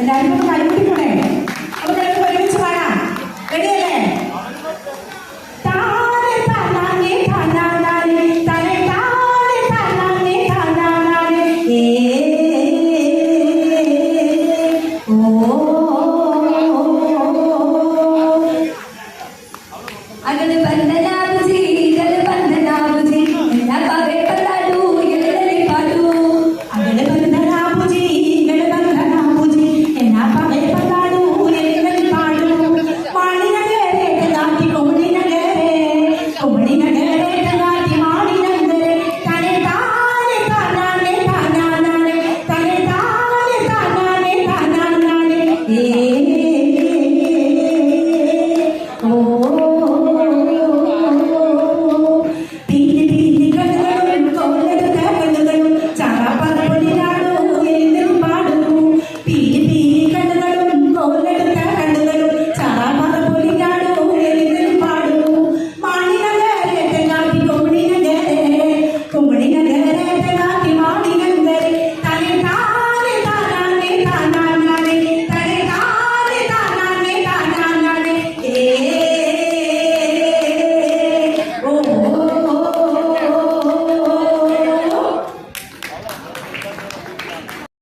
എല്ലാവരും കൈമുട്ടിക്കൂടെ